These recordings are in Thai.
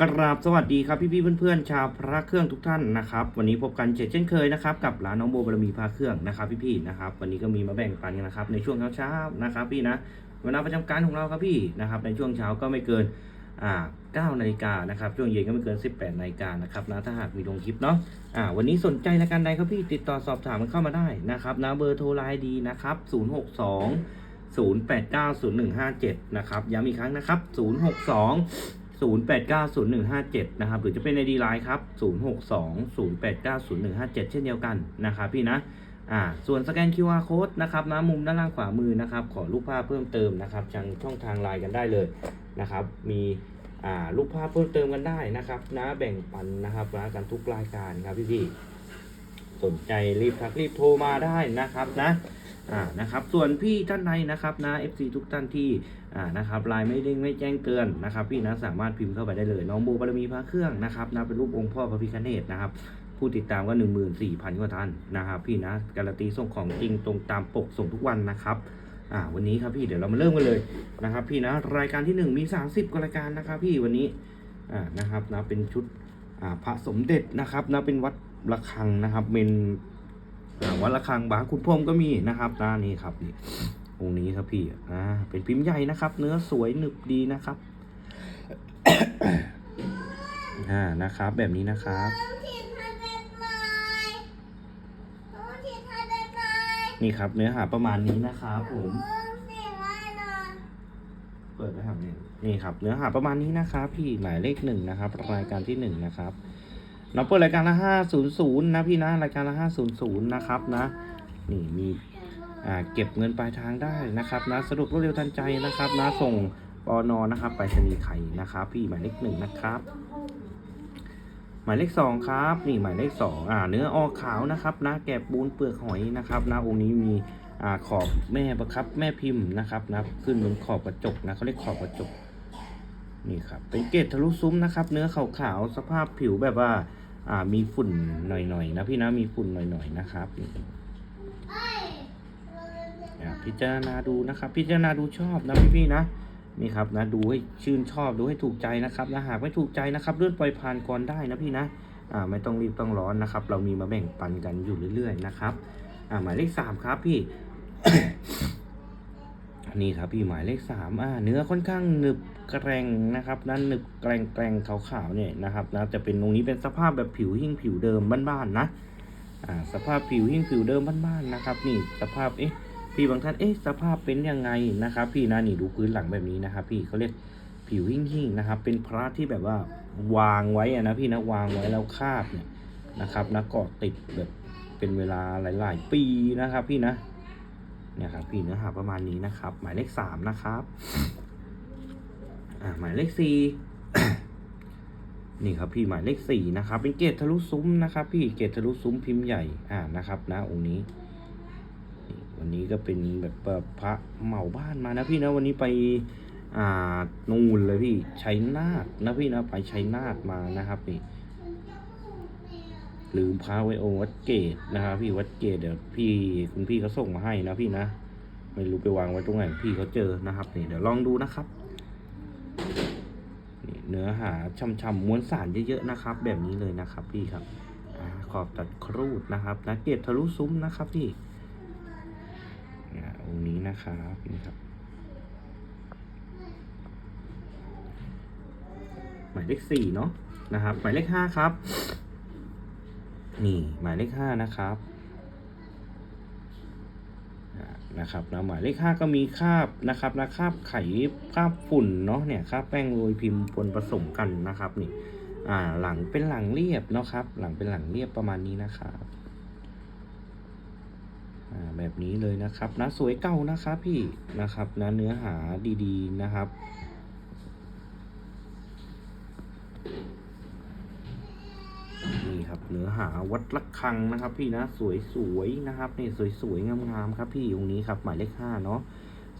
กราบสวัสดีครับพี่พี่ๆเพื่อนๆชาวพระเครื่องทุกท่านนะครับ วันนี้พบกันเช่นเคยนะครับกับร้านน้องโบบารมีพระเครื่องนะครับพี่พี่ๆนะครับ วันนี้ก็มีมาแบ่งปันกันนะครับ ในช่วงเช้าๆนะครับ พี่นะเวลาประจำการของเราครับพี่นะครับ ในช่วงเช้าก็ไม่เกินอ่า9นาฬิกานะครับช่วงเย็นก็ไม่เกิน 18นาฬิกานะครับนะถ้าหากมีลงคลิปเนาะอ่าวันนี้สนใจรายการใดครับพี่ติดต่อสอบถามมันเข้ามาได้นะครับนะเบอร์โทรไลน์ดีนะครับ0620890157นะครับย้ำอีกครั้งนะครับ062 0890157นะครับหรือจะเป็นในดีไลน์ครับ 0620890157 เช่นเดียวกันนะครับพี่นะอ่าส่วนสแกน QR code นะครับนะมุมด้านล่างขวามือนะครับขอรูปภาพเพิ่มเติมนะครับทางช่องทางไลน์กันได้เลยนะครับมีอ่ารูปภาพเพิ่มเติมกันได้นะครับนะแบ่งปันนะครับนะกันทุกรายการครับพี่พี่ๆสนใจรีบทักรีบโทรมาได้นะครับนะ อ่านะครับส่วนพี่ท่านใดนะครับนะ FC ทุกท่านที่อ่านะครับไลน์ไม่เด้งไม่แจ้งเตือนนะครับ พี่นะสามารถพิมพ์เข้าไปได้เลย น้องโบบารมีพระเครื่องนะครับนะเป็นรูปองค์พ่อพระพิฆเนศนะครับผู้ติดตามก็หนึ่งหมื่นสี่พันกว่าท่านนะครับ พี่นะการันตีส่งของจริงตรงตามปกส่งทุกวันนะครับอ่าวันนี้ครับพี่เดี๋ยวเรามาเริ่มกันเลยนะครับ พี่นะรายการที่หนึ่งมีสามสิบกว่ารายการนะครับพี่วันนี้อ่านะครับนะเป็นชุดอ่าพระสมเด็จนะครับนะเป็นวัดระฆังนะครับเป็น วัดระฆังบาคุณพรมก็มีนะครับนะนี่ครับนี่องค์นี้ครับพี่อ่าเป็นพิมพ์ใหญ่นะครับ เนื้อสวยหนึบดีนะครับอ่านะครับ แบบนี้นะครับนี่ครับ เนื้อหาประมาณนี้นะครับผมเปิดไว้ครับเนี่ยนี่ครับ เนื้อหาประมาณนี้นะครับ พี่หมายเลขหนึ่งนะครับ รายการที่หนึ่งนะครับ เราเปิดรายการละห้าศูนย์ศูนย์นะพี่นะรายการละห้าศูนย์ศูนย์นะครับนะนี่มีอ่าเก็บเงินปลายทางได้นะครับนะสะดวกรวดเร็วทันใจนะครับนะส่งปอนอนะครับไปรษณีไข่นะครับ พี่หมายเลขหนึ่งนะครับ หมายเลขสองครับนี่หมายเลขสองอ่าเนื้อออกขาวนะครับนะแกะปูนเปลือกหอยนะครับนะองค์นี้มีอ่าขอบแม่ประครับแม่พิมพ์นะครับนะขึ้นบนขอบกระจกนะเขาเรียกขอบกระจกนี่ครับเป็นเกล็ดทะลุซุ้มนะครับ เนื้อขาวๆสภาพผิวแบบว่า อ่ามีฝุ่นหน่อยๆนะพี่นะมีฝุ่นหน่อยๆนะครับอย่าพิจารณาดูนะครับ พิจารณาดูชอบนะพี่ๆนะนี่ครับนะดูให้ชื่นชอบดูให้ถูกใจนะครับนะหากไม่ถูกใจนะครับเลื่อนปล่อยผ่านก่อนได้นะพี่นะอ่าไม่ต้องรีบต้องร้อนนะครับ เรามีมาแบ่งปันกันอยู่เรื่อย ๆ นะครับ อ่าหมายเลขสามครับพี่ นี่ครับพี่หมายเลขสามอ่าเนื้อค่อนข้างหนึบแกร่งนะครับนั้นหนึบแกร่งแกร่งขาวๆเนี่ยนะครับนะจะเป็นตรงนี้เป็นสภาพแบบผิวหิ้งผิวเดิมบ้านๆนะอ่าสภาพผิวหิ้งผิวเดิมบ้านๆนะครับนี่สภาพเอ๊ะพี่บางท่านเอ๊ะสภาพเป็นยังไงนะครับ พี่นะนี่ดูพื้นหลังแบบนี้นะครับ พี่เขาเรียกผิวหิ่งๆนะครับ เป็นพระที่แบบว่าวางไว้อะนะพี่นะวางไว้แล้วคาบเนี่ยนะครับนะเกาะติดแบบเป็นเวลาหลาย ๆ ปีนะครับ พี่นะ เนี่ยครับพี่เนื้อหาประมาณนี้นะครับ หมายเลขสามนะครับอ่าหมายเลขสี่นี่ครับพี่หมายเลขสี่นะครับ เป็นเกตทะลุซุ้มนะครับ พี่เกตทะลุซุ้มพิมพ์ใหญ่อ่านะครับนะองค์นี้ วันนี้ก็เป็นแบบพระเหมาบ้านมานะพี่นะวันนี้ไปอ่านูนเลยพี่ชัยนาทนะพี่นะไปชัยนาทมานะครับนี่ ลืมพระไว้องค์วัดเกตนะครับพี่วัดเกตเดี๋ยวพี่คุณพี่เขาส่งมาให้นะพี่นะ ไม่รู้ไปวางไว้ตรงไหนพี่เขาเจอนะครับนี่เดี๋ยวลองดูนะครับนี่เนื้อหาช่ำๆม้วนสารเยอะๆนะครับ แบบนี้เลยนะครับ พี่ครับอขอบตัดครูดนะครับนะเกตทะลุซุ้มนะครับพี่อ่าองค์นี้นะครับนี่ครับหมายเลขสี่เนาะนะครับหมายเลขห้าครับ นี่หมายเลขห้านะครับนะครับนะหมายเลขห้าก็มีคราบนะครับนะคราบไข่คราบฝุ่นเนาะเนี่ยคราบแป้งโรยพิมพ์ปนผสมกันนะครับนี่อ่าหลังเป็นหลังเรียบเนาะครับ หลังเป็นหลังเรียบประมาณนี้นะครับอ่าแบบนี้เลยนะครับนะสวยเก่านะครับพี่นะครับนะเนื้อหาดีๆนะครับ นี่ครับเนื้อหาวัดระฆังนะครับ พี่นะสวยๆนะครับนี่สวยๆงามๆครับ พี่องค์นี้ครับหมายเลขห้าเนาะ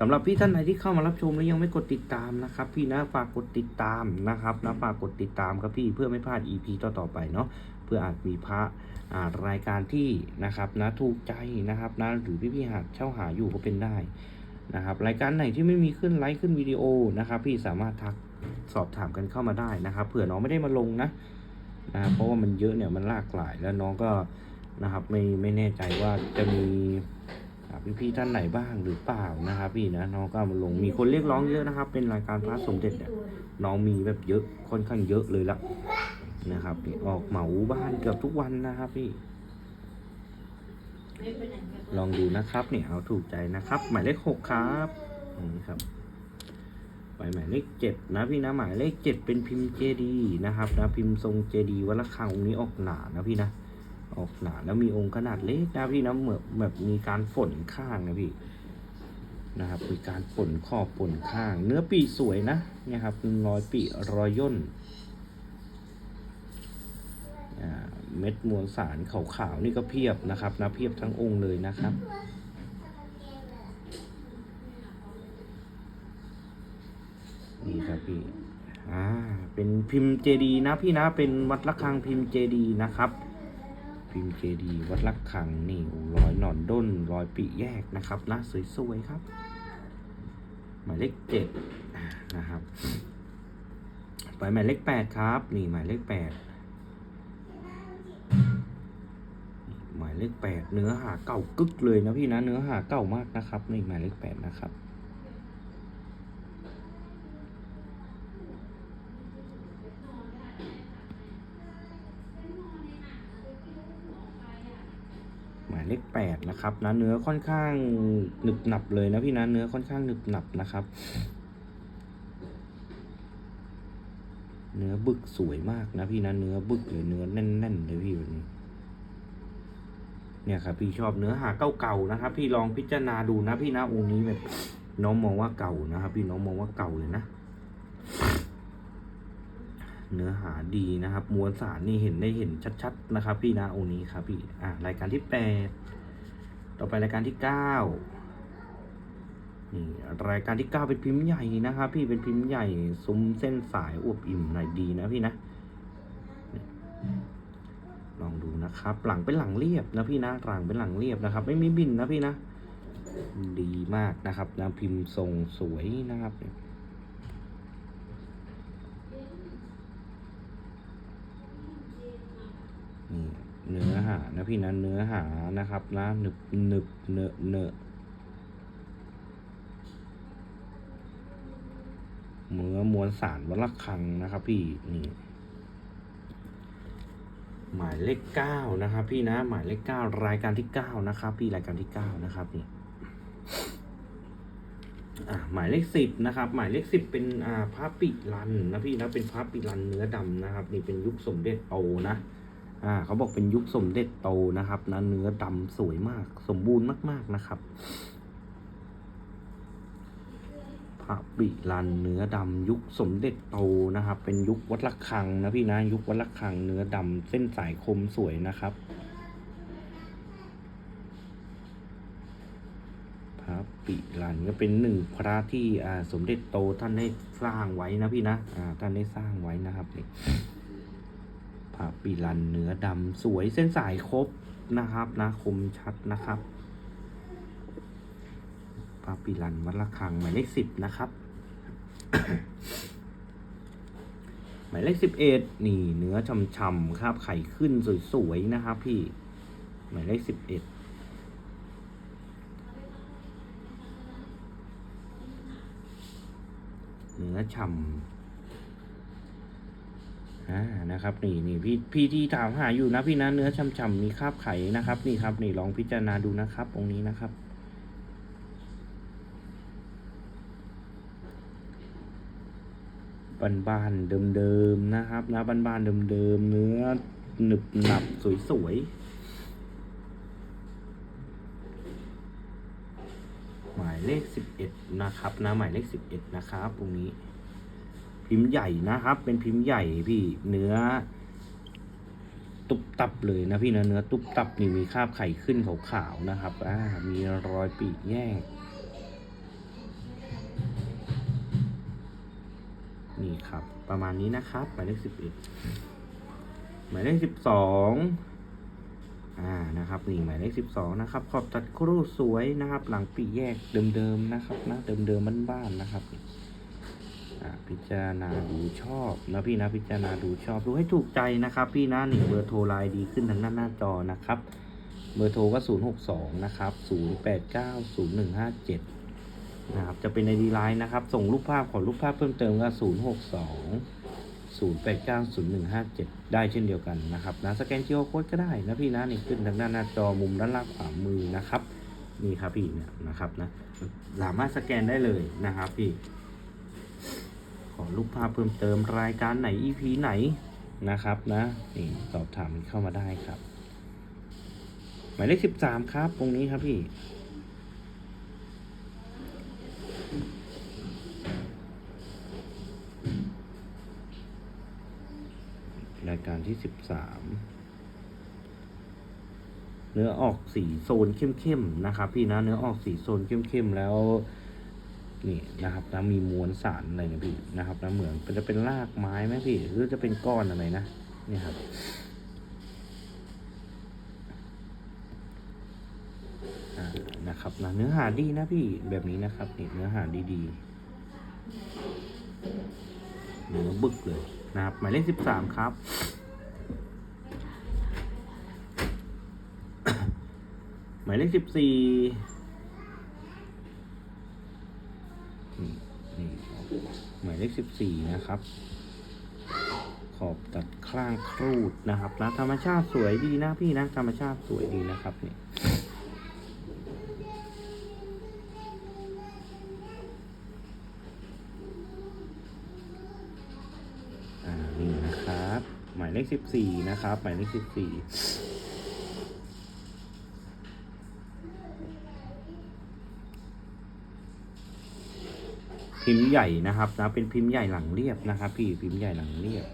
สำหรับพี่ท่านไหนที่เข้ามารับชมแล้วยังไม่กดติดตามนะครับ พี่นะฝากกดติดตามนะครับนะฝากกดติดตามครับพี่เพื่อไม่พลาด EP ต่อๆไปเนาะเพื่ออาจมีพระารายการที่นะครับนะถูกใจนะครับนะหรือพี่ๆหากเช่าหาอยู่ก็เป็นได้นะครับรายการไหนที่ไม่มีขึ้นไลค์ขึ้นวิดีโอนะครับ พี่สามารถทักสอบถามกันเข้ามาได้นะครับเผื่อน้องไม่ได้มาลงนะ นะครับเพราะว่ามันเยอะเนี่ยมันลากหลายแล้วน้องก็นะครับไม่ไม่แน่ใจว่าจะมีพี่พี่ๆท่านไหนบ้างหรือเปล่านะครับ พี่นะน้องก็มาลงมีคนเรียกร้องเยอะนะครับ เป็นรายการพระสมเด็จเนี่ยน้องมีแบบเยอะค่อนข้างเยอะเลยละนะครับนี่ออกเหมาบ้านเกือบทุกวันนะครับพี่ ลองดูนะครับเนี่ยเอาถูกใจนะครับ หมายเลขหกครับนี่ครับ ไปหมายเลขเจ็ดนะพี่นะหมายเลขเจ็ดเป็นพิมพ์เจดีนะครับนะพิมพ์ทรงเจดีวัดละคังองค์นี้ออกหนานะพี่นะออกหนาแล้วมีองค์ขนาดเล็กนะพี่นะเหมือนแบบมีการฝนข้างนะพี่นะครับมีการฝนขอบฝนข้าง เนื้อปีสวยนะเนี่ยครับร้อยปีรอยย่นเม็ดมวลสารขาวๆนี่ก็เพียบนะครับนะเพียบทั้งองค์เลยนะครับ นี่ครับพี่อ่าเป็นพิมพ์เจดีนะพี่นะเป็นวัดระฆังพิมพ์เจดีนะครับ พิมพ์เจดีวัดระฆังนี่โอ้รอยหนอนด้นรอยปีแยกนะครับนะสวยๆครับ หมายเลขเจ็ดนะครับ ไปหมายเลขแปดครับ นี่หมายเลขแปดหมายเลขแปดเนื้อหาเก่ากึกเลยนะพี่นะเนื้อหาเก่ามากนะครับนี่หมายเลขแปดนะครับ เลขแปดนะครับนะเนื้อค่อนข้างหนึบหนับเลยนะพี่นะเนื้อค่อนข้างหนึบหนับนะครับ เนื้อบึกสวยมากนะพี่นะเนื้อบึกเลยเนื้อแน่นๆเลยพี่แบบนี้เนี่ยครับพี่ชอบเนื้อหาเก่าๆนะครับ พี่ลองพิจารณาดูนะพี่นะองค์นี้แบบน้องมองว่าเก่านะครับ พี่น้องมองว่าเก่าเลยนะ เนื้อหาดีนะครับมวลสารนี่เห็นได้เห็นชัดๆนะครับ พี่นะองค์นี้ครับพี่อ่ารายการที่แปดต่อไปรายการที่เก้านี่รายการที่เก้าเป็นพิมพ์ใหญ่นะครับพี่เป็นพิมพ์ใหญ่ซุ้มเส้นสายอวบอิ่มหน่อยดีนะพี่นะลองดูนะครับ หลังเป็นหลังเรียบนะพี่นะหลังเป็นหลังเรียบนะครับ ไม่มีบินนะพี่นะ ดีมากนะครับนะพิมพ์ทรงสวยนะครับ นี่ เนื้อหานะพี่นะเนื้อหานะครับนะหนึบหนึบเนอะเนอะเนื้อมวลสารวัลคังนะครับ พี่นี่หมายเลขเก้านะครับ พี่นะหมายเลขเก้ารายการที่เก้านะครับ พี่รายการที่เก้านะครับนี่หมายเลขสิบนะครับ หมายเลขสิบเป็นอ่าพระปิรันนะพี่นะเป็นพระปิรันเนื้อดำนะครับ นี่เป็นยุคสมเด็จโตนะ อ่าเขาบอกเป็นยุคสมเด็จโตนะครับนะเนื้อดำสวยมาก สมบูรณ์มาก ๆนะครับพระบิลันเนื้อดำยุคสมเด็จโตนะครับ เป็นยุควัดระฆังนะพี่นะยุควัดระฆังเนื้อดำเส้นสายคมสวยนะครับพระปิลันก็เป็นหนึ่งพระที่อ่าสมเด็จโตท่านได้สร้างไว้นะพี่นะอ่าท่านได้สร้างไว้นะครับนี่ ปิรันเนื้อดำสวยเส้นสายครบนะครับนะคมชัดนะครับพระปิรันวัดระฆังหมายเลขสิบนะครับ หมายเลขสิบเอ็ดนี่เนื้อฉ่ำๆครับไข่ขึ้นสวยๆนะครับพี่หมายเลขสิบเอ็ดเนื้อฉ่ำ อ่านะครับนี่นี่พี่พี่ที่ถามหาอยู่นะพี่นะเนื้อช่ำๆมีคราบไข่นะครับ นี่ครับ นี่ลองพิจารณาดูนะครับตรงนี้นะครับบ้านๆเดิมๆนะครับนะบ้านๆเดิมๆเนื้อหนึบหนับสวยๆหมายเลขสิบเอ็ดนะครับนะหมายเลขสิบเอ็ดนะครับตรงนี้ พิมพ์ใหญ่นะครับ เป็นพิมพ์ใหญ่พี่เนื้อ ตุบตับเลยนะพี่นะเนื้อตุบตับนี่มีคราบไข่ขึ้นขาวๆนะครับอ่ามีรอยปีกแยกนี่ครับ ประมาณนี้นะครับหมายเลขสิบเอ็ดหมายเลขสิบสองอ่านะครับนี่หมายเลขสิบสองนะครับ ขอบตัดครู่สวยนะครับ หลังปีกแยกเดิมๆนะครับนะเดิมๆบ้านๆนะครับ พิจารณาดูชอบนะพี่นะพิจารณาดูชอบดูให้ถูกใจนะครับ พี่นะนี่เบอร์โทรไลน์ดีขึ้นทางด้านหน้าจอนะครับ เบอร์โทรก็ 062 นะครับ 089 0157 นะครับจะเป็นในดีไลน์นะครับ ส่งรูปภาพขอรูปภาพเพิ่มเติมก็ 062 089 0157 ได้เช่นเดียวกันนะครับนะสแกน QR Code ก็ได้นะพี่นะนี่ขึ้นทางด้านหน้าจอมุมด้านล่างขวามือนะครับนี่ครับพี่เนี่ยนะครับนะสามารถสแกนได้เลยนะครับพี่ ขอรูปภาพเพิ่มเติมรายการไหน EP ไหนนะครับนะนี่สอบถามเข้ามาได้ครับ หมายเลขสิบสามครับ ตรงนี้ครับพี่รายการที่สิบสามเนื้อออกสีโซนเข้มๆนะครับ พี่นะเนื้อออกสีโซนเข้มๆแล้ว นี่นะครับนะมีมวลสารอะไรนะพี่นะครับนะเหมือนจะเป็นรากไม้ไหมพี่หรือจะเป็นก้อนอะไรนะนี่ครับนะครับนะเนื้อหาดีนะพี่แบบนี้นะครับนี่เนื้อหาดีๆเนื้อบึกเลยนะครับหมายเลขสิบสามครับหมายเลขสิบสี่ายเลข 14 นะครับ ขอบตัดคล้างครูดนะครับนะธรรมชาติสวยดีนะพี่นะ ธรรมชาติสวยดีนะครับนี่นี่นะครับ หมายเลข 14 นะครับ หมายเลข 14 พิมพ์ใหญ่นะครับนะเป็นพิมพ์ใหญ่หลังเรียบนะครับ พี่พิมพ์ใหญ่หลังเรียบ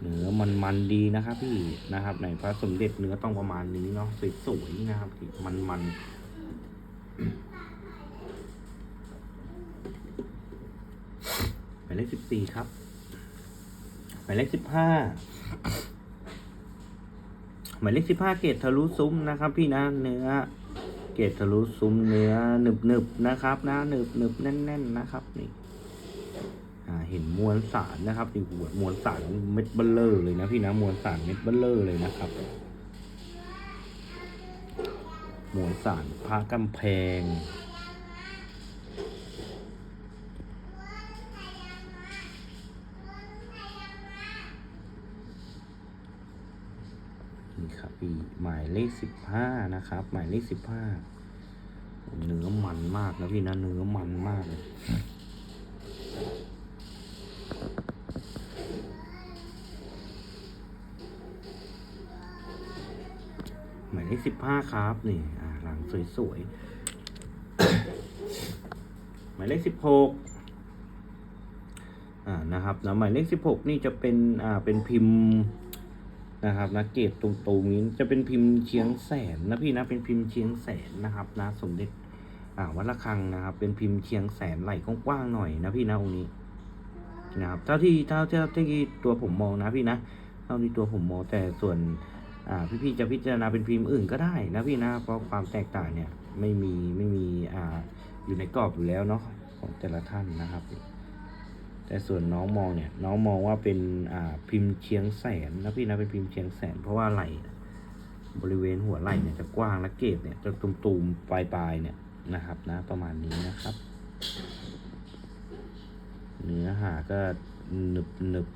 เนื้อมันมันดีนะครับ พี่นะครับในพระสมเด็จเนื้อต้องประมาณนี้เนาะสวยๆนะครับพี่มันมันหมายเลขสิบสี่ครับหมายเลขสิบห้าหมายเลขสิบห้าเกตทะลุซุ้มนะครับ พี่นะเนื้อ เกตทะลุซุ้มเนื้อหนึบหนึบนะครับ นะหนึบหนึบแน่นๆนะครับนี่อ่าเห็นมวลสารนะครับนี่หัวมวลสารเม็ดเบลเลอร์เลยนะพี่นะมวลสารเม็ดเบลเลอร์เลยนะครับมวลสารพระกำแพง นี่ครับพี่หมายเลขสิบห้านะครับ หมายเลขสิบห้าเนื้อมันมากนะพี่นะเนื้อมันมากเลยหมายเลขสิบห้าครับนี่อ่าหลังสวยๆ หมายเลขสิบหกอ่านะครับนะหมายเลขสิบหกนี่จะเป็นอ่าเป็นพิมพ์ นะครับนะเกตตรงๆนี้จะเป็นพิมพ์เชียงแสนนะพี่นะเป็นพิมพ์เชียงแสนนะครับนะสมเด็จอ่าวัดระฆังนะครับ เป็นพิมพ์เชียงแสนไหลกว้างๆหน่อยนะพี่นะองค์นี้นะครับเท่าที่เท่าเท่าที่ตัวผมมองนะพี่นะเท่าที่ตัวผมมองแต่ส่วนอ่าพี่ๆจะพิจารณาเป็นพิมพ์อื่นก็ได้นะพี่นะเพราะความแตกต่างเนี่ยไม่มีไม่มีอ่าอยู่ในกรอบอยู่แล้วเนาะของแต่ละท่านนะครับ แต่ส่วนน้องมองเนี่ย น้องมองว่าเป็นอ่าพิมพ์เชียงแสนนะพี่นะเป็นพิมพ์เชียงแสน เพราะว่าไหล่บริเวณหัวไหล่เนี่ยจะกว้างและเกรดเนี่ยจะตุ่มๆปลายๆเนี่ยนะครับนะประมาณนี้นะครับ เนื้อหาก็หนึบหนึบ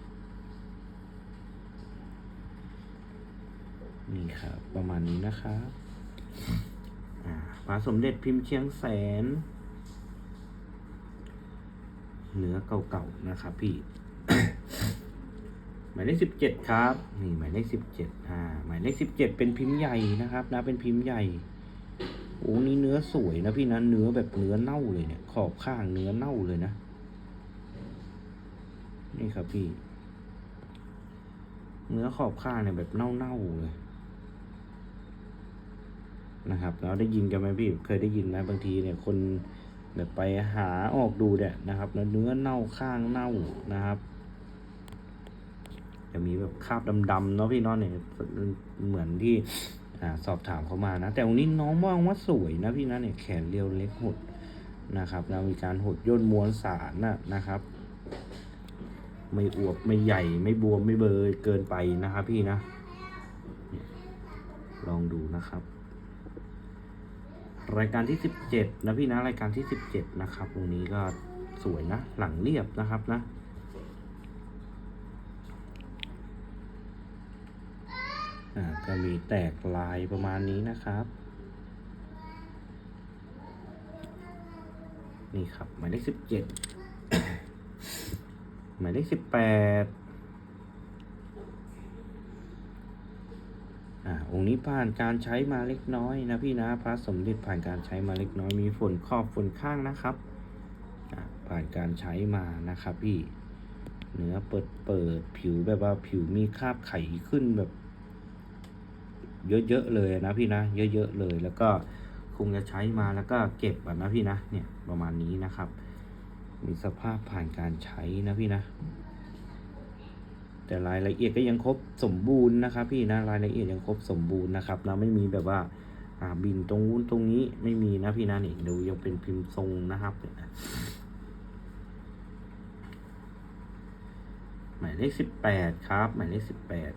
นี่ครับประมาณนี้นะครับอ่าพระสมเด็จพิมพ์เชียงแสน เนื้อเก่าๆนะครับพี่ หมายเลขสิบเจ็ดครับนี่หมายเลขสิบเจ็ดอ่าหมายเลขสิบเจ็ดเป็นพิมพ์ใหญ่นะครับนะเป็นพิมพ์ใหญ่โอ้นี่เนื้อสวยนะพี่นะเนื้อแบบเนื้อเน่าเลยเนี่ย ขอบข้างเนื้อเน่าเลยนะ นี่ครับพี่ เนื้อขอบข้างเนี่ยแบบเน่าๆเลยนะครับเราได้ยินกันไหมพี่ เคยได้ยินไหมบางทีเนี่ยคน แบบไปหาออกดูเนี่ยนะครับ แล้วเนื้อเน่าข้างเน่านะครับจะมีแบบคราบดำๆเนาะพี่น้องเนี่ยเหมือนที่อสอบถามเขามานะ แต่วันนี้น้องมองว่าสวยนะพี่นะเนี่ยแขนเรียวเล็กหดนะครับแล้วมีการหดย่นม้วนสารนะนะครับ ไม่อวบไม่ใหญ่ไม่บวมไม่เบลยเกินไปนะครับพี่นะ ลองดูนะครับ รายการที่สิบเจ็ดนะพี่นะรายการที่สิบเจ็ดนะครับตรงนี้ก็สวยนะ หลังเรียบนะครับนะ อ่าก็มีแตกลายประมาณนี้นะครับ นี่ครับหมายเลขสิบเจ็ดหมายเลขสิบแปด อ่าองค์นี้ผ่านการใช้มาเล็กน้อยนะพี่นะพระสมเด็จผ่านการใช้มาเล็กน้อยมีฝนขอบฝนข้างนะครับอ่าผ่านการใช้มานะครับพี่เนื้อเปิดเปิดผิวแบบว่าผิวมีคราบไขขึ้นแบบ เยอะๆเลยนะพี่นะ เยอะๆเลย แล้วก็คงจะใช้มาแล้วก็เก็บอะนะพี่นะเนี่ยประมาณนี้นะครับ มีสภาพผ่านการใช้นะพี่นะ แต่รายละเอียดก็ยังครบสมบูรณ์นะครับ พี่นะรายละเอียดยังครบสมบูรณ์นะครับนะไม่มีแบบว่าอ่าบินตรงนู้นตรงนี้ไม่มีนะพี่นะนี่ดูยังเป็นพิมพ์ทรงนะครับหมายเลขสิบแปดครับ หมายเลขสิบแปด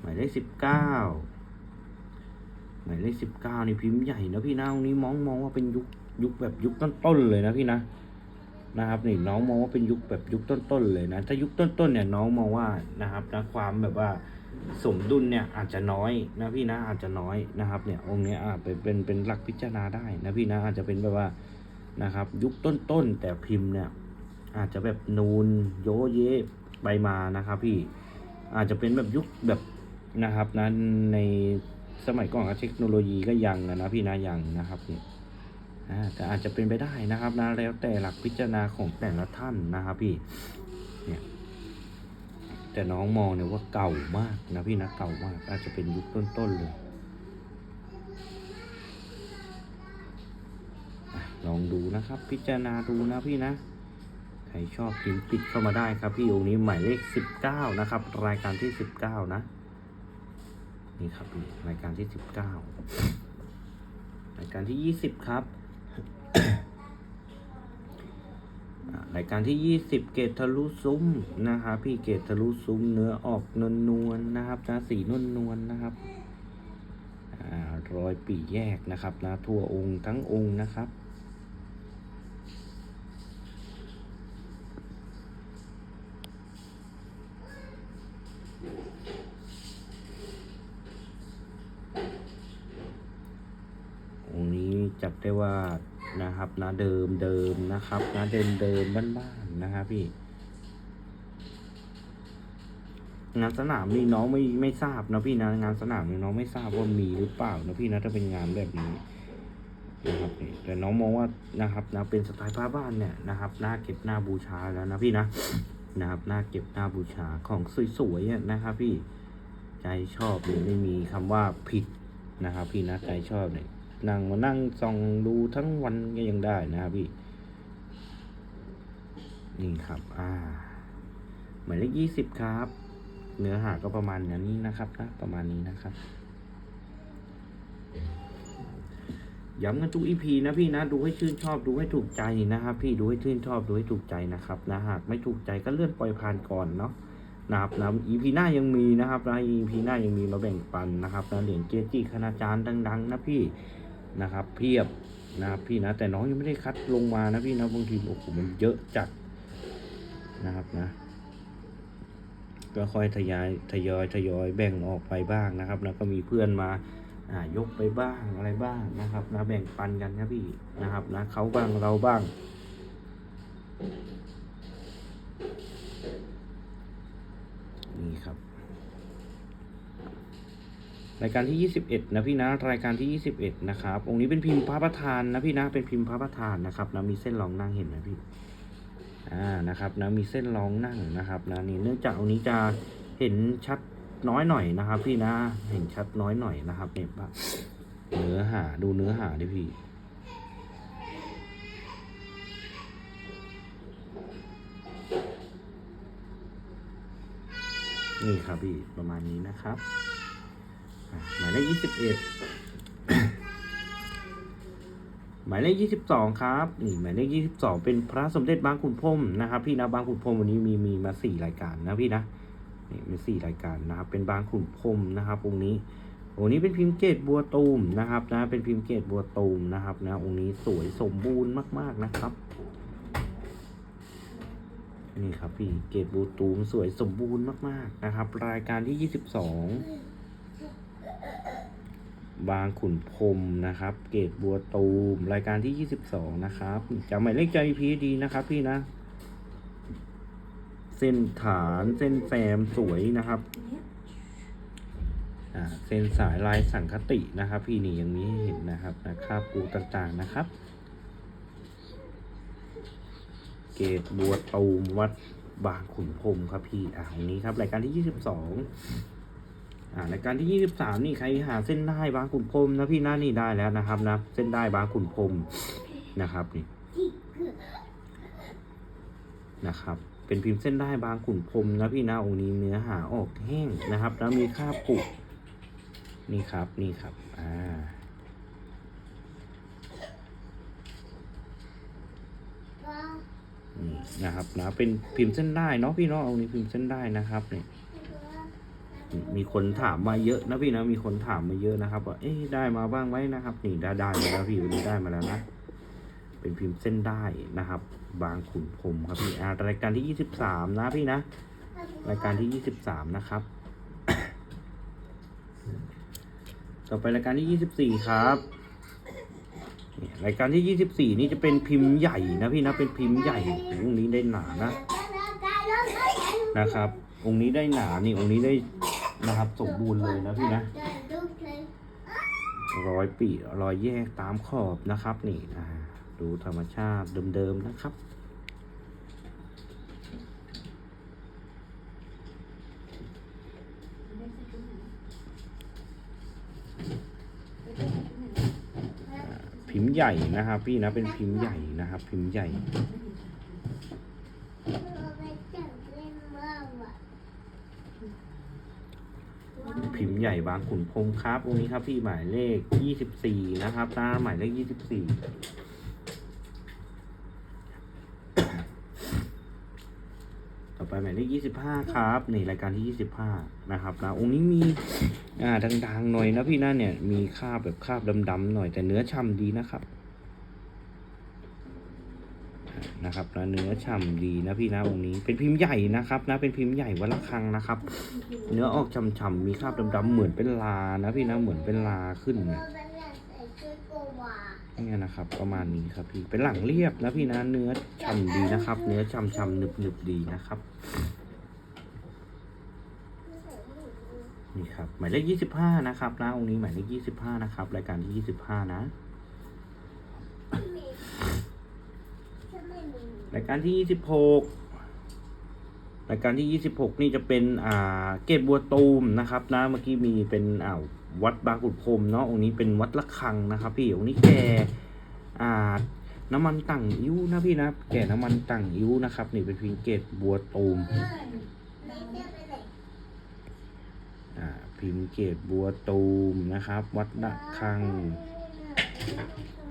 หมายเลขสิบเก้าหมายเลขสิบเก้านี่พิมพ์ใหญ่นะพี่นะตรงนี้มองมองว่าเป็นยุคยุคแบบยุคต้นๆเลยนะพี่นะ นะครับนี่น้องมองว่าเป็นยุคแบบยุคต้นๆเลยนะถ้ายุคต้นๆเนี่ยน้องมองว่านะครับนะความแบบว่าสมดุลเนี่ยอาจจะน้อยนะพี่นะอาจจะน้อยนะครับ เนี่ยองค์เนี้ยอาจเป็นเป็นเป็นหลักพิจารณาได้นะพี่นะอาจจะเป็นแบบว่านะครับ ยุคต้นๆแต่พิมพ์เนี่ยอาจจะแบบนูนโยเยไปมานะครับพี่อาจจะเป็นแบบยุคแบบนะครับนั้นในสมัยก่อนเทคโนโลยีก็ยังนะพี่นะยังนะครับเนี่ย แต่อาจจะเป็นไปได้นะครับนะแล้วแต่หลักพิจารณาของแต่ละท่านนะครับพี่เนี่ยแต่น้องมองเนี่ยว่าเก่ามากนะพี่นะเก่ามาก อาจจะเป็นยุคต้นๆเลยลองดูนะครับ พิจารณาดูนะพี่นะใครชอบพิมพ์ติดเข้ามาได้ครับพี่องค์นี้หมายเลขสิบเก้านะครับ รายการที่สิบเก้านะนี่ครับพี่รายการที่สิบเก้ารายการที่ยี่สิบครับ รายการที่ยี่สิบเกตทะลุซุ้มนะครับพี่เกตทะลุซุ้มเนื้อออกนวลนวลนะครับนะสีนวลนวลนะครับรอยปีแยกนะครับนะทั่วองค์ทั้งองค์นะครับองค์นี้จับได้ว่า นะครับนะเดิมเดิมนะครับนะเดิมเดิมบ้านๆนะครับพี่งานสนามนี่น้องไม่ไม่ทราบนะพี่นะงานสนามนี่น้องไม่ทราบว่ามีหรือเปล่านะพี่นะถ้าเป็นงานแบบนี้นะครับแต่น้องมองว่านะครับนะเป็นสไตล์ผ้าบ้านเนี่ยนะครับหน้าเก็บหน้าบูชาแล้วนะพี่นะนะครับหน้าเก็บหน้าบูชาของสวยๆนะครับพี่ใจชอบเนี่ยไม่มีคำว่าผิดนะครับพี่นะใจชอบเนี่ย นั่งมานั่งส่องดูทั้งวันก็ยังได้นะครับพี่ นี่ครับ อ่าหมายเลขยี่สิบครับ เนื้อหาก็ประมาณนี้นะครับนะประมาณนี้นะครับย้ำกันทุกอีพีนะพี่นะดูให้ชื่นชอบดูให้ถูกใจนะครับ พี่ดูให้ชื่นชอบดูให้ถูกใจนะครับนะหากไม่ถูกใจก็เลื่อนปล่อยผ่านก่อนเนาะนะครับนะอีพีหน้ายังมีนะครับนะอีพีหน้ายังมีมาแบ่งปันนะครับนะเหรียญเจจิคณาจารย์ดัง ๆ นะพี่ นะครับ เพียบนะครับพี่นะแต่น้องยังไม่ได้คัดลงมานะพี่นะบางทีโอ้โหมันเยอะจัดนะครับนะก็ค่อยทยอยทยอยทยอยแบ่งออกไปบ้างนะครับแล้วก็มีเพื่อนมาอ่ายกไปบ้างอะไรบ้างนะครับนะแบ่งปันกันครับพี่นะครับนะเขาบ้างเราบ้างนี่ครับ รายการที่ 21 นะพี่นะรายการที่ 21 นะครับองค์นี้เป็นพิมพ์พระประธานนะพี่นะเป็นพิมพ์พระประธานนะครับนะมีเส้นรองนั่งเห็นไหมพี่อ่านะครับนะมีเส้นรองนั่งนะครับนะนี่เนื่องจากองค์นี้จะเห็นชัดน้อยหน่อยนะครับ พี่นะเห็นชัดน้อยหน่อยนะครับเนี่ยปะเนื้อหาดูเนื้อหาดิพี่นี่ครับพี่ประมาณนี้นะครับ หมายเลขยี่สิบเอ็ดหมายเลขยี่สิบสองครับนี่หมายเลขยี่สิบสองเป็นพระสมเด็จบางขุนพรมนะครับ พี่นะบางขุนพรมวันนี้มีมีมาสี่รายการนะพี่นะนี่มีสี่รายการนะครับ เป็นบางขุนพรมนะครับองค์นี้องค์นี้เป็นพิมพ์เกตบัวตูมนะครับนะเป็นพิมพ์เกตบัวตูมนะครับนะองค์นี้สวยสมบูรณ์มาก ๆนะครับนี่ครับพี่เกตบัวตูมสวยสมบูรณ์มากๆนะครับ รายการที่ยี่สิบสอง บางขุนพรมนะครับ เกตบัวตูม รายการที่ 22 นะครับจำหมายเลขใจพีดีนะครับพี่นะ เส้นฐานเส้นแซมสวยนะครับเส้นสายลายสังคตินะครับ พี่นี่ยังมีให้เห็นนะครับนะครับปูต่างๆนะครับ เกตบัวตูมวัดบางขุนพรมครับพี่อ่าวันนี้ครับรายการที่ 22 อ่ารายการที่ยี่สิบสามนี่ใครหาเส้นได้บางขุนพรมนะพี่นะนี่ได้แล้วนะครับนะเส้นได้บางขุนพรมนะครับนี่นะครับ เป็นพิมพ์เส้นได้บางขุนพรมนะพี่นะองค์นี้เนื้อหาออกแห้งนะครับ แล้วมีค่าปุกนี่ครับนี่ครับอ่านี่นะครับนะเป็นพิมพ์เส้นได้เนาะพี่เนาะองค์นี้พิมพ์เส้นได้นะครับเนี่ย มีคนถามมาเยอะนะพี่นะมีคนถามมาเยอะนะครับว่าเอ๊ะได้มาบ้างไหมนะครับ นี่ได้ได้มาแล้วพี่วันนี้ได้มาแล้วนะเป็นพิมพ์เส้นได้นะครับ บางขุนพรมครับพี่อารายการที่ยี่สิบสามนะพี่นะรายการที่ยี่สิบสามนะครับ ต่อไปรายการที่ยี่สิบสี่ครับรายการที่ยี่สิบสี่นี่จะเป็นพิมพ์ใหญ่นะพี่นะเป็นพิมพ์ใหญ่องนี้ได้หนานะ นะครับ องค์นี้ได้หนานี่องค์นี้ได้ นะครับ สมบูรณ์เลยนะพี่นะรอยปีรอยแยกตามขอบนะครับ นี่ดูธรรมชาติเดิมๆนะครับพิมพ์ใหญ่นะครับ พี่นะเป็นพิมพ์ใหญ่นะครับ พิมพ์ใหญ่ พิมพ์ ใหญ่บางขุนพรมครับองค์นี้ครับพี่หมายเลขยี่สิบสี่นะครับตาหมายเลขยี่สิบสี่ต่อไปหมายเลขยี่สิบห้าครับนี่รายการที่ยี่สิบห้านะครับนะองค์นี้มีอ่าดังๆหน่อยนะพี่นั่นเนี่ยมีคราบแบบคราบดำๆหน่อยแต่เนื้อช่ำดีนะครับ นะครับนะเนื้อฉ่ำดีนะพี่นะองค์นี้ เป็นพิมพ์ใหญ่นะครับนะเป็นพิมพ์ใหญ่วัดละคังนะครับ เนื้อออกฉ่ำๆมีคราบดำๆเหมือนเป็นลานะพี่นะเหมือนเป็นลาขึ้นเนี่ยเนี่ยนะครับ ประมาณนี้ครับพี่เป็นหลังเรียบนะพี่นะเนื้อฉ่ำดีนะครับ เนื้อฉ่ำๆหนึบๆดีนะครับนี่ครับหมายเลขยี่สิบห้านะครับนะองค์นี้หมายเลขยี่สิบห้านะครับรายการที่ยี่สิบห้านะ รายการที่ยี่สิบหกรายการที่ยี่สิบหกนี่จะเป็นอ่าเกตบัวตูมนะครับนะเมื่อกี้มีเป็นอ่าวัดบางขุนพรหมเนาะองค์นี้เป็นวัดละคังนะครับ พี่องค์นี้แก่อ่าน้ำมันต่างอิ้วนะพี่นะแก่น้ำมันต่างอิ้วนะครับ นี่เป็นพิงเกตบัวตูมอ่าพิมพ์เกตบัวตูมนะครับ วัดละคัง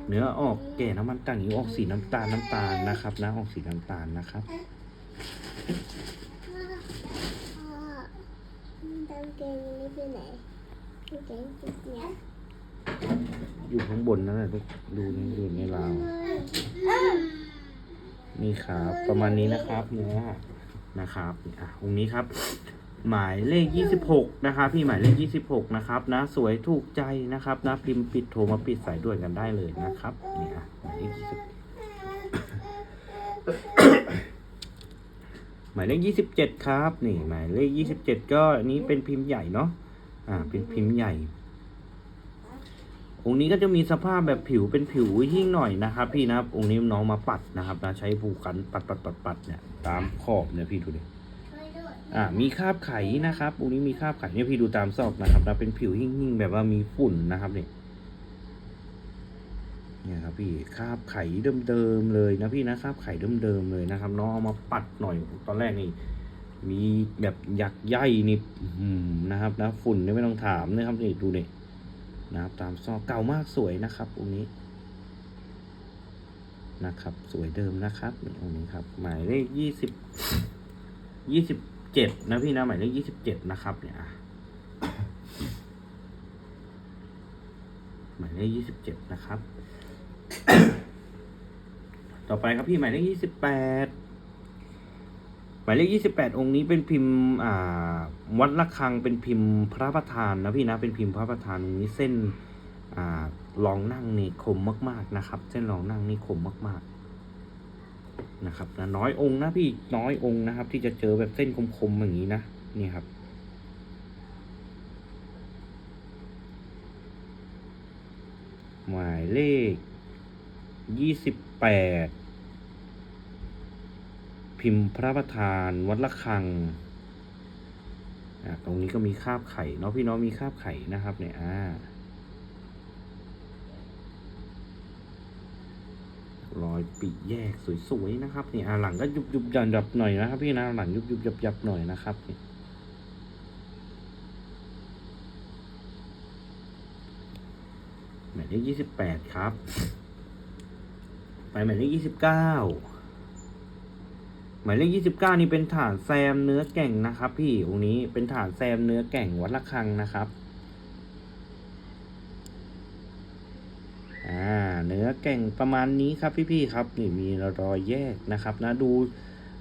เนื้อออกแก่น้ำมันต่างอิ้วออกสีน้ำตาลน้ำตาลนะครับนะออกสีน้ำตาลนะครับกางเกงนี้ไปไหนกางเกงชุดเนี้ยอยู่ข้างบนนั่นแหละลูกดูในดูในราวนี่ครับ ประมาณนี้นะครับเนื้อนะครับอะองนี้ครับ หมายเลขยี่สิบหกนะครับพี่หมายเลขยี่สิบหกนะครับนะสวยถูกใจนะครับนะพิมพ์ปิดโทรมาปิดสายด่วนกันได้เลยนะครับนี่อะหมายเลขยี่สิบหมายเลขยี่สิบเจ็ดครับนี่หมายเลขยี่สิบเจ็ดก็อันนี้เป็นพิมพ์ใหญ่เนาะอ่าเป็นพิมพ์ใหญ่องค์นี้ก็จะมีสภาพแบบผิวเป็นผิวหิ้งหน่อยนะครับ พี่นะองค์นี้น้องมาปัดนะครับนะใช้ผูกกันปัดปัดปัดปัดเนี่ยตามขอบเนี่ยพี่ดูดิ อ่ามีคราบไข่นะครับองนี้มีคราบไขเนี่ยพี่ดูตามซอกนะครับนะเป็นผิวหิ้งๆแบบว่ามีฝุ่นนะครับเนี่ยเนี่ยครับพี่คราบไข่เดิมๆเลยนะพี่นะคราบไข่เดิมๆเลยนะครับน้องเอามาปัดหน่อยตอนแรกนี่มีแบบหยักใยนี่นะครับนะฝุ่นนี่ไม่ต้องถามนะครับนี่ดูเนี่ยนะครับตามซอกเก่ามากสวยนะครับองค์นี้นะครับ สวยเดิมนะครับองค์นี้ครับ หมายเลขยี่สิบยี่สิบ เจ็ดนะพี่นะหมายเลขยี่สิบเจ็ดนะครับ เนี่ยหมายเลขยี่สิบเจ็ดนะครับ ต่อไปครับพี่หมายเลขยี่สิบแปดหมายเลขยี่สิบแปดองค์นี้เป็นพิมพ์อ่าวัดระฆังเป็นพิมพ์พระประธานนะพี่นะเป็นพิมพ์พระประธานองนี้เส้นอ่ารองนั่งนี่คมมาก ๆนะครับ เส้นรองนั่งนี่คมมาก ๆ นะครับนะน้อยองค์นะพี่น้อยองค์นะครับ ที่จะเจอแบบเส้นคมๆอย่างนี้นะนี่ครับ หมายเลขยี่สิบแปดพิมพ์พระประธานวัดระฆังอ่าตรงนี้ก็มีคาบไข่เนาะพี่น้องมีคาบไข่นะครับเนี่ยอ่า รอยปีแยกสวยๆนะครับนี่หลังก็ยุบยุบยับยับหน่อยนะครับพี่นะหลังยุบยุบยับยับหน่อยนะครับนี่หมายเลขยี่สิบแปดครับ ไปหมายเลขยี่สิบเก้าหมายเลขยี่สิบเก้านี่เป็นฐานแซมเนื้อแก่งนะครับ พี่องค์นี้เป็นฐานแซมเนื้อแก่งวัดระฆังนะครับอ่า เนื้อแก่งประมาณนี้ครับพี่ๆครับนี่มีรอยแยกนะครับนะดู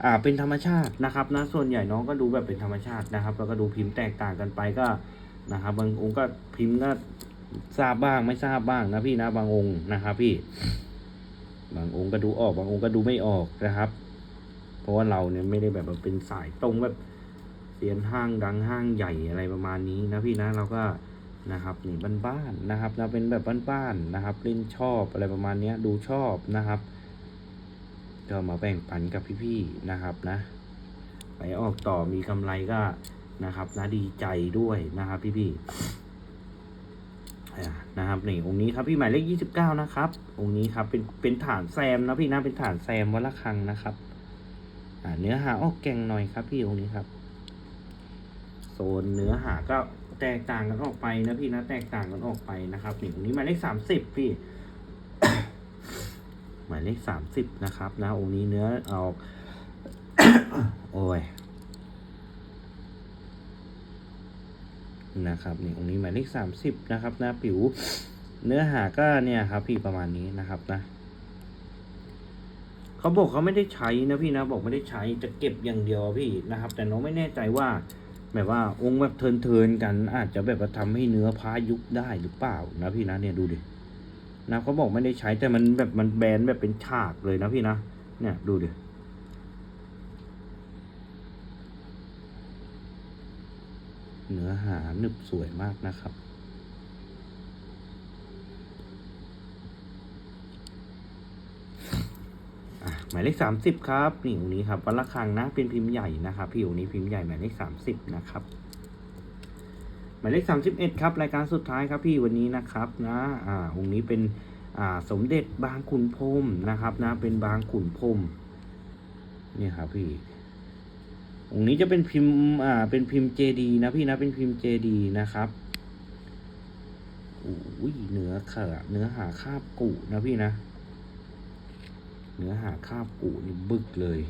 อ่าเป็นธรรมชาตินะครับนะส่วนใหญ่น้องก็ดูแบบเป็นธรรมชาตินะครับ แล้วก็ดูพิมพ์แตกต่างกันไปก็นะครับ บางองค์ก็พิมพ์ก็ทราบบ้างไม่ทราบบ้างนะพี่นะบางองค์นะครับพี่ บางองค์ก็ดูออก บางองค์ก็ดูไม่ออกนะครับ เพราะว่าเราเนี่ยไม่ได้แบบเป็นสายตรงแบบเสียนห้างดังห้างใหญ่อะไรประมาณนี้นะพี่นะเราก็ นะครับนี่บ้านๆนะครับนะเป็นแบบบ้านๆนะครับเล่นชอบอะไรประมาณนี้ดูชอบนะครับก็มาแบ่งปันกับพี่ๆนะครับนะไปออกต่อมีกำไรก็นะครับนะดีใจด้วยนะครับ พี่ๆนะครับนี่องค์นี้ครับพี่หมายเลขยี่สิบเก้านะครับองค์นี้ครับเป็นเป็นฐานแซมนะพี่นะเป็นฐานแซมวัดระฆังนะครับอ่าเนื้อหาออกแกงหน่อยครับพี่องค์นี้ครับ โซนเนื้อหาก็ แตกต่างกันออกไปนะพี่นะแตกต่างกันออกไปนะครับนี่องนี้หมายเลขสามสิบพี่หมายเลขสามสิบนะครับ นะองค์นี้เนื้อออกโอ้ยนะครับนี่องค์นี้หมายเลขสามสิบนะครับนะผิว เนื้อหาก็เนี่ยครับ พี่ประมาณนี้นะครับนะเขาบอกเขาไม่ได้ใช้นะพี่นะบอกไม่ได้ใช้จะเก็บอย่างเดียวพี่นะครับ แต่น้องไม่แน่ใจว่า แบบว่าองค์แบบเทินเทินๆกัน อาจจะแบบว่าทำให้เนื้อพายุบได้หรือเปล่านะพี่นะเนี่ยดูดินะเขาบอกไม่ได้ใช้แต่มันแบบมันแบนแบบเป็นฉากเลยนะพี่นะเนี่ยดูดิเนื้อหาหนึบสวยมากนะครับ หมายเลขสามสิบครับนี่องนี้ครับวัดระฆังนะเป็นพิมพ์ใหญ่นะครับพี่องนี้พิมพ์ใหญ่หมายเลขสามสิบนะครับ หมายเลขสามสิบเอ็ดครับรายการสุดท้ายครับพี่วันนี้นะครับนะอ่าองค์นี้เป็นอ่าสมเด็จบางขุนพรมนะครับนะเป็นบางขุนพรมเนี่ยครับพี่องค์นี้จะเป็นพิมพ์อ่าเป็นพิมพ์เจดีนะพี่นะเป็นพิมพ์เจดีนะครับอุ้ยเนื้อขาเนื้อหาคาบกุนะพี่นะ เนื้อหาคาบกูนี่บึกเลย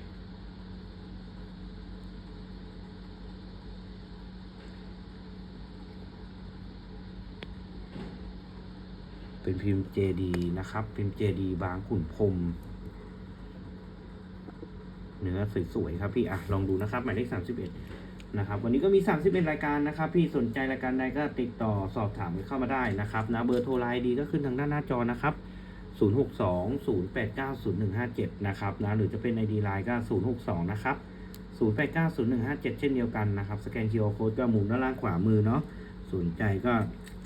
เป็นพิมพ์เจดีนะครับ พิมพ์เจดีบางขุนพรมเนื้อสวยๆครับพี่อะลองดูนะครับ หมายเลขสามสิบเอ็ดนะครับวันนี้ก็มี 31 รายการนะครับ พี่สนใจรายการใดก็ติดต่อสอบถามกันเข้ามาได้นะครับนะเบอร์โทรไลน์ดีก็ขึ้นทางด้านหน้าจอนะครับ 062 089 0157 นะครับนะหรือจะเป็น ID Line ก็ 062 นะครับ 089 0157 เช่นเดียวกันนะครับ สแกน QR Code ก็มุมด้านล่างขวามือเนาะสนใจก็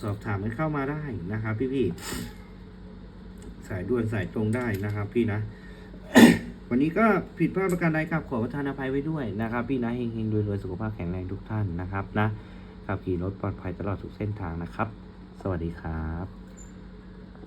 สอบถามกันเข้ามาได้นะครับ พี่ๆสายด่วนสายตรงได้นะครับ พี่นะ วันนี้ก็ผิดพลาดประการใดครับขอประทานอภัยไว้ด้วยนะครับ พี่นะเฮงๆรวยๆสุขภาพแข็งแรงทุกท่านนะครับนะขับขี่รถปลอดภัยตลอดทุกเส้นทางนะครับ สวัสดีครับ